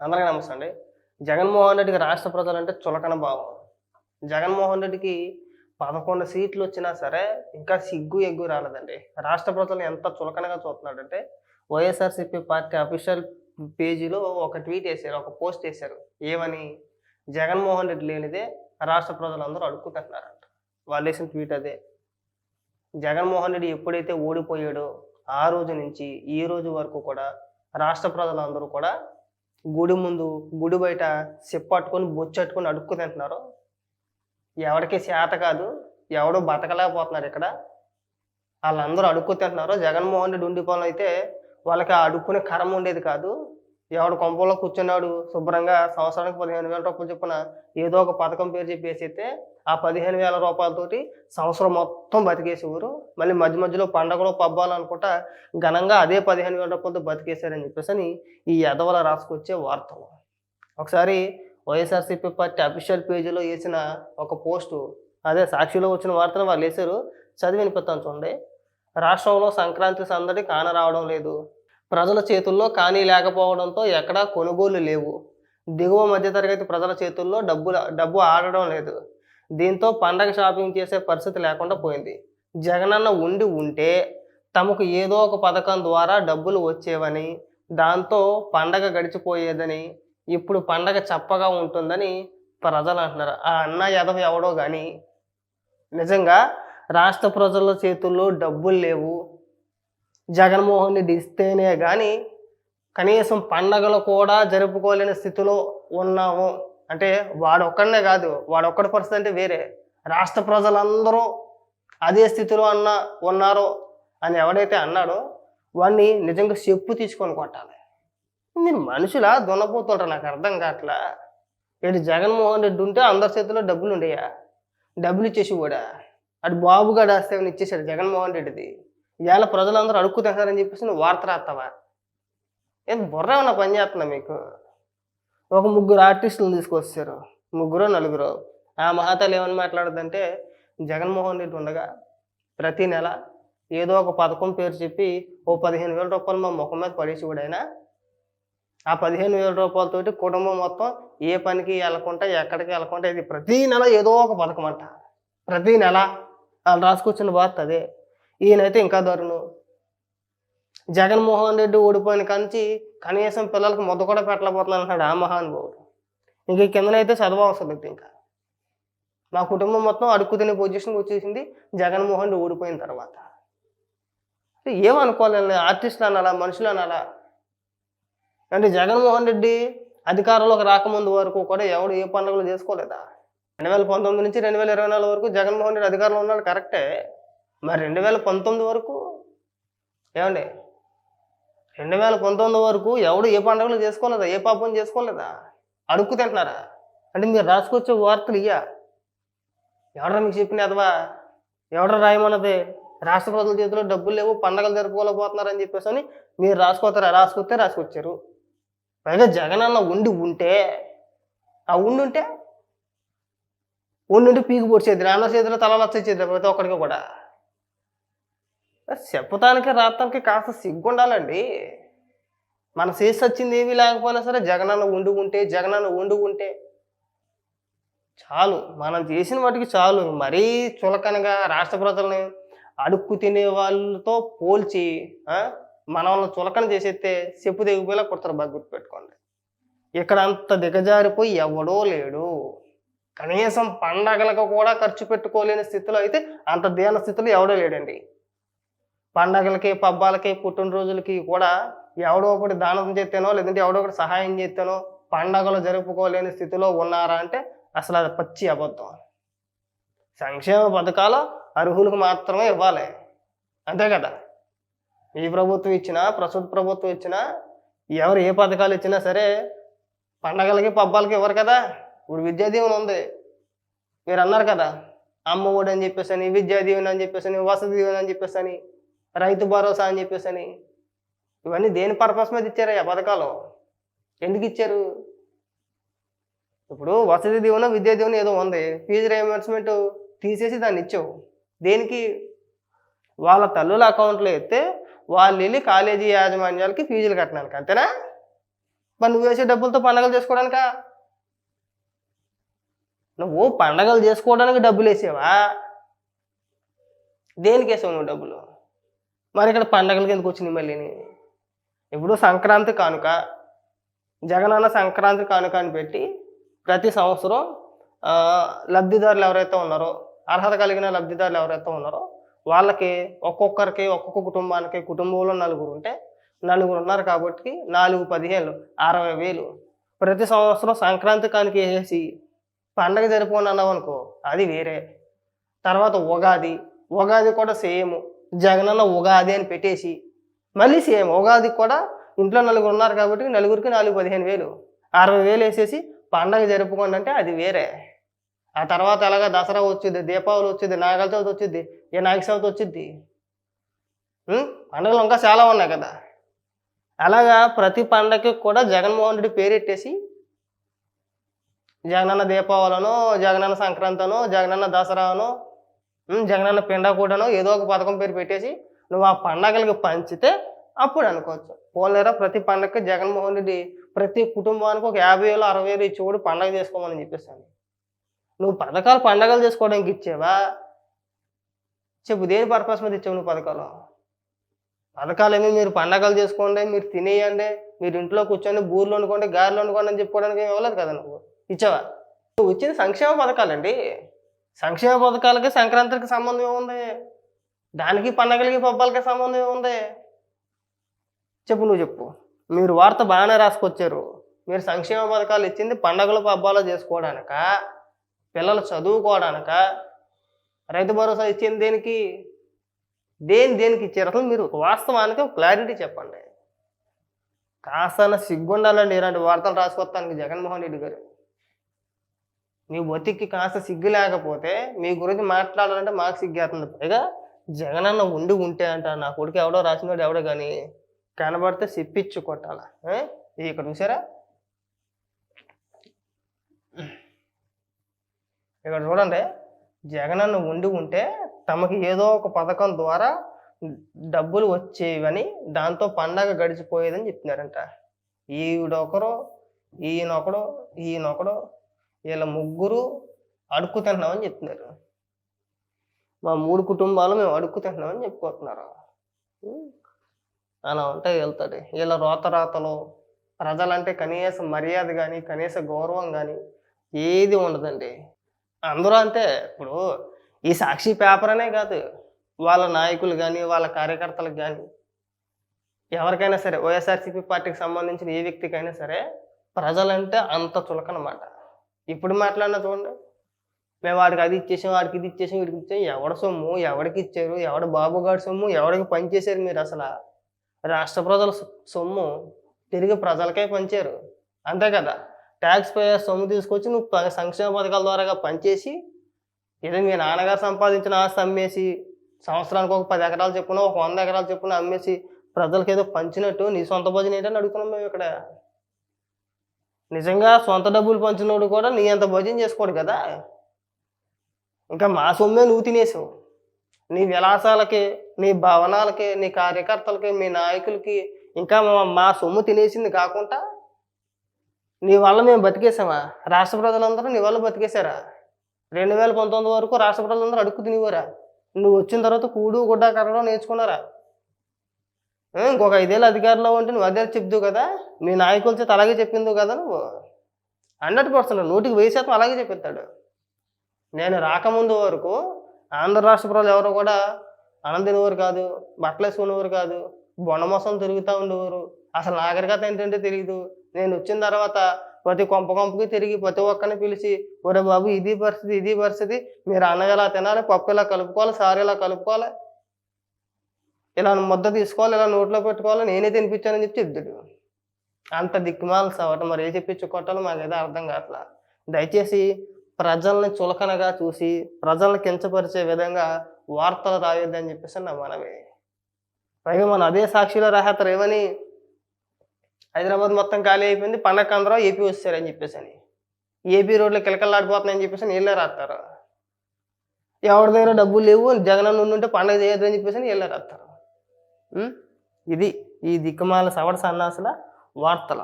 అందరికీ నమస్తే అండి. జగన్మోహన్ రెడ్డికి రాష్ట్ర ప్రజలంటే చులకన భావం. జగన్మోహన్ రెడ్డికి పదకొండు సీట్లు వచ్చినా సరే ఇంకా సిగ్గు ఎగ్గు రాలేదండి. రాష్ట్ర ప్రజలు ఎంత చులకనగా చూస్తున్నాడంటే వైఎస్ఆర్సీపీ పార్టీ అఫీషియల్ పేజీలో ఒక ట్వీట్ వేశారు ఒక పోస్ట్ వేశారు. ఏమని? జగన్మోహన్ రెడ్డి లేనిదే రాష్ట్ర ప్రజలందరూ అడుక్కుంటున్నారంట. వాళ్ళు వేసిన ట్వీట్ అదే. జగన్మోహన్ రెడ్డి ఎప్పుడైతే ఓడిపోయాడో ఆ రోజు నుంచి ఈ రోజు వరకు కూడా రాష్ట్ర ప్రజలందరూ కూడా గుడి ముందు గుడి బయట సిప్పట్టుకొని బొచ్చట్టుకొని అడుక్కు తింటున్నారు. ఎవరికి చేత కాదు ఎవడు బతకలేకపోతున్నారు ఇక్కడ. వాళ్ళందరూ అడుక్కు తింటున్నారు. జగన్మోహన్ రెడ్డి ఉండిపోవడం అయితే వాళ్ళకి ఆ అడుక్కునే కరం ఉండేది కాదు. ఎవడు కొంపలో కూర్చున్నాడు శుభ్రంగా సంవత్సరానికి పదిహేను వేల రూపాయలు చొప్పున ఏదో ఒక పథకం పేరు చెప్పేసి అయితే ఆ పదిహేను వేల రూపాయలతోటి సంవత్సరం మొత్తం బతికేసేవారు. మళ్ళీ మధ్య మధ్యలో పండగలో పబ్బాలనుకుంటా ఘనంగా అదే పదిహేను వేల రూపాయలతో బతికేశారని చెప్పేసి అని ఈ ఎదవల రాసుకొచ్చే వార్తలు ఒకసారి వైఎస్ఆర్సీపీ పార్టీ అఫీషియల్ పేజీలో వేసిన ఒక పోస్టు అదే సాక్షిలో వచ్చిన వార్తను వాళ్ళు వేశారు. చదివి వినిపిస్తాను చూడండి. రాష్ట్రంలో సంక్రాంతి సందడి కానరావడం లేదు. ప్రజల చేతుల్లో కానీ లేకపోవడంతో ఎక్కడా కొనుగోలు లేవు. దిగువ మధ్యతరగతి ప్రజల చేతుల్లో డబ్బు డబ్బు ఆడడం లేదు. దీంతో పండగ షాపింగ్ చేసే పరిస్థితి లేకుండా పోయింది. జగనన్న ఉండి ఉంటే తమకు ఏదో ఒక పథకం ద్వారా డబ్బులు వచ్చేవని దాంతో పండగ గడిచిపోయేదని ఇప్పుడు పండగ చప్పగా ఉంటుందని ప్రజలు అంటున్నారు. ఆ అన్న యాదవ్ ఎవడో కానీ నిజంగా రాష్ట్ర ప్రజల చేతుల్లో డబ్బులు లేవు. జగన్మోహన్ రెడ్డి ఇస్తేనే కానీ కనీసం పండగలు కూడా జరుపుకోలేని స్థితిలో ఉన్నాము. అంటే వాడొక్కడనే కాదు వాడొక్కడి పరిస్థితి అంటే వేరే. రాష్ట్ర ప్రజలందరూ అదే స్థితిలో అన్న ఉన్నారు అని ఎవడైతే అన్నాడో వాడిని నిజంగా చెప్పు తీసుకొని కొట్టాలి. మీరు మనుషులా దున్నపోతుంటారు నాకు అర్థం కావట్లా? ఇటు జగన్మోహన్ రెడ్డి ఉంటే అందరి చేతిలో డబ్బులు ఉండేయా? డబ్బులు ఇచ్చేసి కూడా అటు బాబు గడ ఇచ్చేసాడు జగన్మోహన్ రెడ్డిది? ఇవాళ ప్రజలందరూ అడుక్కు తింటారని చెప్పేసి నువ్వు వార్త రాస్తావా? ఏం బుర్ర ఏమన్నా పని చేస్తున్నా మీకు? ఒక ముగ్గురు ఆర్టిస్టులు తీసుకొచ్చారు. ముగ్గురు నలుగురు. ఆ మహాతలు ఏమని మాట్లాడదంటే జగన్మోహన్ రెడ్డి ఉండగా ప్రతి నెల ఏదో ఒక పథకం పేరు చెప్పి ఓ పదిహేను వేల రూపాయలు మా ముఖం మీద పడేసి కూడా ఆ పదిహేను వేల రూపాయలతోటి కుటుంబం మొత్తం ఏ పనికి వెళ్ళకుండా ఎక్కడికి వెళ్ళకుండా ఇది ప్రతి నెల ఏదో ఒక పథకం అంట. ప్రతి నెల వాళ్ళు రాసుకొచ్చిన వార్త అదే. ఈయనైతే ఇంకా దారుణం. జగన్మోహన్ రెడ్డి ఓడిపోయిన కంచి కనీసం పిల్లలకు ముద్ద కూడా పెట్టలేకపోతున్నాను అంటాడు ఆ మహానుభావుడు. ఇంక కిందనైతే చదువు అవసరం లేదు ఇంకా. మా కుటుంబం మొత్తం అడుక్కు తినే పొజిషన్కి వచ్చేసింది జగన్మోహన్ రెడ్డి ఓడిపోయిన తర్వాత. ఏమనుకోలేదు ఆర్టిస్టులు అనాలా? మనుషులు అనాలా? అంటే జగన్మోహన్ రెడ్డి అధికారంలోకి రాకముందు వరకు కూడా ఎవడు ఏ పండుగలు చేసుకోలేదా? రెండు వేల పంతొమ్మిది నుంచి రెండు వేల ఇరవై నాలుగు వరకు జగన్మోహన్ రెడ్డి అధికారంలో ఉన్నాడు కరెక్టే. మరి రెండు వేల పంతొమ్మిది వరకు ఏమండి? రెండు వేల పంతొమ్మిది వరకు ఎవడు ఏ పండుగలు చేసుకోలేదా? ఏ పాపం చేసుకోలేదా? అడుక్కు తింటున్నారా? అంటే మీరు రాసుకొచ్చే వార్తలు ఇయ్యా. ఎవడరా మీకు చెప్పిన అదవా ఎవడరా రాయమన్నది? రాష్ట్ర ప్రజల చేతిలో డబ్బులు లేవు పండగలు జరుపుకోలేకపోతున్నారని చెప్పేసి అని మీరు రాసుకోతారా రాసుకొస్తే రాసుకొచ్చారు. పైగా జగన్ అన్న ఉండి ఉంటే ఆ ఉండి ఉంటే ఉండి ఉంటే పీకి పొడిచేది నాన్న చేతిలో తల వచ్చేది ప్రతి ఒక్కడికి కూడా. చెప్పటానికి రాత్రానికి కాస్త సిగ్గుండాలండి. మన చేసి వచ్చింది ఏమీ లేకపోయినా సరే జగనన్న వండుకుంటే జగనన్న వండుకుంటే చాలు. మనం చేసిన వాటికి చాలు. మరీ చులకనగా రాష్ట్ర ప్రజల్ని అడుక్కు తినే వాళ్ళతో పోల్చి మనల్ని చులకన చేసేస్తే చెప్పు దిగిపోయేలా కొడతారు బాగా గుర్తుపెట్టుకోండి. ఇక్కడ అంత దిగజారిపోయి ఎవడో లేడు. కనీసం పండగలకు కూడా ఖర్చు పెట్టుకోలేని స్థితిలో అయితే అంత దీన స్థితిలో ఎవడో లేడండి. పండగలకి పబ్బాలకి పుట్టినరోజులకి కూడా ఎవడో ఒకటి దానం చేస్తేనో లేదంటే ఎవడో ఒకటి సహాయం చేస్తేనో పండగలు జరుపుకోలేని స్థితిలో ఉన్నారా అంటే అసలు అది పచ్చి అబద్ధం. సంక్షేమ పథకాలు అర్హులకు మాత్రమే ఇవ్వాలి. అంతే కదా? ఈ ప్రభుత్వం ఇచ్చినా ప్రస్తుత ప్రభుత్వం ఇచ్చినా ఎవరు ఏ పథకాలు ఇచ్చినా సరే పండగలకి పబ్బాలకి ఇవ్వరు కదా? ఇప్పుడు విద్యా దీవెన ఉంది. మీరు అన్నారు కదా అమ్మ ఒడి అని చెప్పేసి అని విద్యా దీవెన అని చెప్పేసి అని వసతి దీవెన అని చెప్పేసి అని రైతు భరోసా అని చెప్పేసి అని. ఇవన్నీ దేని పర్పస్ మీద ఇచ్చారు పథకాలు? ఎందుకు ఇచ్చారు? ఇప్పుడు వసతి దీవెన విద్యా దీవెన ఏదో ఉంది. ఫీజు రియంబర్స్మెంట్ తీసేసి దాన్ని ఇచ్చావు. దేనికి? వాళ్ళ తల్లుల అకౌంట్లో ఎత్తే వాళ్ళు వెళ్ళి కాలేజీ యాజమాన్యాలకి ఫీజులు కట్టడానికి అంతేనా? మరి నువ్వు వేసే డబ్బులతో పండగలు చేసుకోవడానికా? నువ్వు పండగలు చేసుకోవడానికి డబ్బులు వేసావా? దేనికి వేసావు నువ్వు డబ్బులు? మరి ఇక్కడ పండగలకి ఎందుకు వచ్చినాయి మళ్ళీని ఇప్పుడు సంక్రాంతి కానుక జగనన్న సంక్రాంతి కానుక అని పెట్టి ప్రతి సంవత్సరం లబ్ధిదారులు ఎవరైతే ఉన్నారో అర్హత కలిగిన లబ్ధిదారులు ఎవరైతే ఉన్నారో వాళ్ళకి ఒక్కొక్కరికి ఒక్కొక్క కుటుంబానికి కుటుంబంలో నలుగురు ఉంటే నలుగురు ఉన్నారు కాబట్టి నాలుగు పదిహేను అరవై వేలు. ప్రతి సంవత్సరం సంక్రాంతి కానుక వేసేసి పండగ జరుపుకొని అన్నావు అనుకో అది వేరే. తర్వాత ఉగాది ఉగాది కూడా సేమ్. జగనన్న ఉగాది అని పెట్టేసి మళ్ళీ సేమ్ ఉగాది కూడా ఇంట్లో నలుగురు ఉన్నారు కాబట్టి నలుగురికి నాలుగు పదిహేను వేలు. అరవై వేలు వేసేసి పండగ జరుపుకోండి అంటే అది వేరే. ఆ తర్వాత అలాగా దసరా వచ్చింది దీపావళి వచ్చింది నాగల చవితి వచ్చింది ఏ నాగ చవితి వచ్చింది పండుగలు ఇంకా చాలా ఉన్నాయి కదా. అలాగా ప్రతి పండగకి కూడా జగన్మోహన్ రెడ్డి పేరెట్టేసి జగనన్న దీపావళనో జగనన్న సంక్రాంతనో జగనన్న దసరానో జగనన్న పిండ కూడాను ఏదో ఒక పథకం పేరు పెట్టేసి నువ్వు ఆ పండగలకి పంచితే అప్పుడు అనుకోవచ్చు. పోలేరా ప్రతి పండగకి జగన్మోహన్ రెడ్డి ప్రతి కుటుంబానికి ఒక యాభై వేలు అరవై వేలు ఇచ్చి కూడా పండగ చేసుకోమని చెప్పేస్తాను నువ్వు పథకాలు పండగలు చేసుకోవడానికి ఇచ్చావా? చెప్పు దేని పర్పస్ మీద ఇచ్చావు నువ్వు పథకాలు? పథకాలు ఏమి మీరు పండగలు చేసుకోండి మీరు తినేయండి మీరు ఇంట్లో కూర్చొని బూర్లు వండుకోండి గారెలు వండుకోండి అని చెప్పుకోవడానికి ఏమి ఇవ్వలేదు కదా నువ్వు. ఇచ్చావా? నువ్వు ఇచ్చింది సంక్షేమ పథకాలండి. సంక్షేమ పథకాలకి సంక్రాంతికి సంబంధం ఏముంది? దానికి పండగలకి పబ్బాలకి సంబంధం ఏముంది? చెప్పు నువ్వు చెప్పు. మీరు వార్త బాగానే రాసుకొచ్చారు. మీరు సంక్షేమ పథకాలు ఇచ్చింది పండగలు పబ్బాలు చేసుకోవడానిక? పిల్లలు చదువుకోవడానిక? రైతు భరోసా ఇచ్చింది దేనికి? దేని దేనికి ఇచ్చారు? అసలు మీరు వాస్తవానికి ఒక క్లారిటీ చెప్పండి. కాస్త సిగ్గుండాలండి ఇలాంటి వార్తలు రాసుకొస్తానికి జగన్మోహన్ రెడ్డి గారు. మీ బతికి కాస్త సిగ్గు లేకపోతే మీ గురించి మాట్లాడాలంటే మాకు సిగ్గేస్తుంది పైగా జగనన్న ఉండి ఉంటే అంట నా కొడుకు ఎవడో రాసినాడు ఎవడో కానీ కనబడితే సిప్పిచ్చు కొట్టాల? ఇక్కడ చూసారా? ఇక్కడ చూడండి జగనన్న ఉండి ఉంటే తమకి ఏదో ఒక పథకం ద్వారా డబ్బులు వచ్చేవని దాంతో పండగ గడిచిపోయేదని చెప్తున్నారంట. ఈవిడొకరు ఈయనొకడు ఈయనొకడు వీళ్ళ ముగ్గురు అడుక్కు తింటున్నామని చెప్తున్నారు. మా మూడు కుటుంబాలు మేము అడుక్కుతింటున్నామని చెప్పుకుంటున్నారు. అలా ఉంటే వెళ్తాడు. వీళ్ళ రోతరాతలు ప్రజలంటే కనీస మర్యాద కానీ కనీస గౌరవం కానీ ఏది ఉండదండి. అందరూ అంతే ఇప్పుడు ఈ సాక్షి పేపర్ అనే కాదు వాళ్ళ నాయకులు కానీ వాళ్ళ కార్యకర్తలకు కానీ ఎవరికైనా సరే వైఎస్ఆర్సీపీ పార్టీకి సంబంధించిన ఏ వ్యక్తికైనా సరే ప్రజలంటే అంత చులకనమాట. ఇప్పుడు మాట్లాడినా చూడండి. మేము వాడికి అది ఇచ్చేసాం వాడికి ఇది ఇచ్చేసాం వీడికి ఇచ్చాం ఎవడ సొమ్ము ఎవడికి ఇచ్చారు ఎవడ బాబుగాడి సొమ్ము ఎవడికి పనిచేశారు మీరు అసలు? రాష్ట్ర ప్రజల సొమ్ము తిరిగి ప్రజలకే పంచారు. అంతే కదా? ట్యాక్స్ పేయర్ సొమ్ము తీసుకొచ్చి నువ్వు ప- సంక్షేమ పథకాల ద్వారా పనిచేసి ఏదో మీ నాన్నగారు సంపాదించిన ఆస్తి అమ్మేసి సంవత్సరానికి ఒక పది ఎకరాలు చెప్పున ఒక వంద ఎకరాలు చెప్పున అమ్మేసి ప్రజలకు ఏదో పంచినట్టు నీ సొంత భోజనం ఏంటని అడుగుతున్నాం మేము ఇక్కడ. నిజంగా సొంత డబ్బులు పంచినోడు కూడా నీ అంత భోజనం చేసుకోడు కదా. ఇంకా మా సొమ్మే నువ్వు తినేసావు. నీ విలాసాలకి నీ భవనాలకి నీ కార్యకర్తలకి మీ నాయకులకి ఇంకా మా- సొమ్ము తినేసింది కాకుండా నీ వల్ల మేము బతికేసామా? రాష్ట్ర ప్రజలందరూ నీ వల్ల బతికేశారా? రెండు వేల పంతొమ్మిది వరకు రాష్ట్ర ప్రజలందరూ అడుక్కు తినేవారా? నువ్వు వచ్చిన తర్వాత కూడు గుడ్డ కట్టడం నేర్చుకున్నారా? ఇంకొక ఐదేళ్ళు అధికారంలో ఉంటే నువ్వు అదే చెప్దు కదా. మీ నాయకుల చేత అలాగే చెప్పింది కదా నువ్వు. హండ్రెడ్ పర్సెంట్ నూటికి వెయ్యి శాతం అలాగే చెప్పిస్తాడు. నేను రాకముందు వరకు ఆంధ్ర రాష్ట్ర ప్రజలు ఎవరు కూడా అనంతినవారు కాదు బట్టలు వేసుకునేవారు కాదు బొండమోసం తిరుగుతూ ఉండేవారు. అసలు నాగరికత ఏంటంటే తెలియదు నేను వచ్చిన తర్వాత ప్రతి కొంప కొంపకి తిరిగి ప్రతి ఒక్కరిని పిలిచి ఒరే బాబు ఇది పరిస్థితి ఇది పరిస్థితి. మీరు అన్నం ఇలా తినాలి పప్పు ఇలా కలుపుకోవాలి సారు ఇలా కలుపుకోవాలి ఇలా ముద్ద తీసుకోవాలి ఇలా నోట్లో పెట్టుకోవాలి నేనే తినిపించానని చెప్పి చెప్తాడు. అంత దిక్కుమాల సవట మరి ఏ చెప్పించు కొట్టాలో మాకు ఏదో అర్థం కావట్లా. దయచేసి ప్రజల్ని చులకనగా చూసి ప్రజల్ని కించపరిచే విధంగా వార్తలు రాయొద్దని చెప్పేసి నా మనవి. పైగా మన అదే సాక్షిలో రాసేస్తారు ఏమని హైదరాబాద్ మొత్తం ఖాళీ అయిపోయింది పండగ అందరూ ఏపీ వచ్చారని చెప్పేసి అని. ఏపీ రోడ్లు కిలకల్లాడిపోతున్నాయని చెప్పేసి వీళ్ళే రాస్తారు. ఎవరి దగ్గర డబ్బులు లేవు జగన్ ఉంటే పండగ చేయొద్దని అని చెప్పేసి వీళ్ళే రాస్తారు. ఇది ఈ దిక్కుమాల సవడ సన్నాసుల వార్తల.